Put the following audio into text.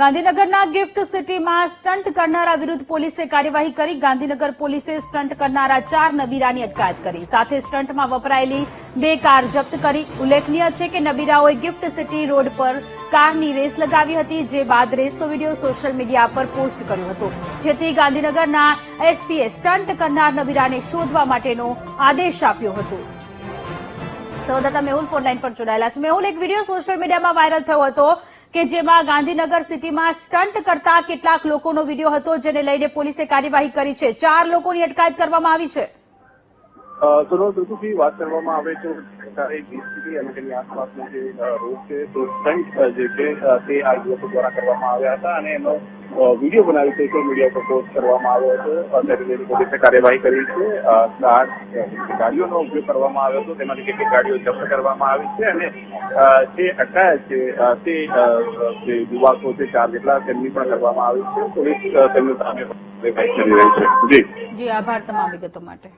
ગાંધીનગરના ગિફ્ટ સિટીમાં સ્ટન્ટ કરનારા વિરુદ્ધ પોલીસે કાર્યવાહી કરી. ગાંધીનગર પોલીસે સ્ટન્ટ કરનારા ચાર નબીરાની અટકાયત કરી. સાથે સ્ટન્ટમાં વપરાયેલી બે કાર જપ્ત કરી. ઉલ્લેખનીય છે કે નબીરાઓએ ગિફ્ટ સિટી રોડ પર કારની રેસ લગાવી હતી, જે બાદ રેસનો વીડિયો સોશિયલ મીડિયા પર પોસ્ટ કર્યો હતો. જેથી ગાંધીનગરના એસપીએ સ્ટન્ટ કરનાર નબીરાને શોધવા માટેનો આદેશ આપ્યો હતો. સંવાદદાતા મેહુલ ફોનલાઈન પર જોડાયેલા છે. મેહુલ, એક વીડિયો સોશિયલ મીડિયામાં વાયરલ થયો હતો. કે જેમાં ગાંધીનગર સિટીમાં સ્ટન્ટ કરતા કેટલાક લોકોનો વીડિયો હતો, જેને લઈને પોલીસે કાર્યવાહી કરી છે. ચાર લોકોની અટકાયત કરવામાં આવી છે. સુનો ઋતુથી વાત કરવામાં આવે તો સરકારે બીસીબી અને તેની આસપાસનો જે રોગ છે તો સ્ટન્ટ જે છે તે આ યુવકો દ્વારા કરવામાં આવ્યા હતા અને એનો વીડિયો બનાવી સોશિયલ મીડિયા પર પોસ્ટ કરવામાં આવ્યો હતો. અત્યારે તેની પોલીસે કાર્યવાહી કરી છે અ, ગાડીઓનો ઉપયોગ કરવામાં આવ્યો હતો તેમાંથી કેટલીક ગાડીઓ જપ્ત કરવામાં આવી છે અને જે અટકાયત છે તે જે યુવાકો છે ચાર જેટલા તેમની પણ કરવામાં આવી છે. પોલીસ તેમની સામે કરી રહી છે. જી. જી આભાર તમામ વિગતો માટે.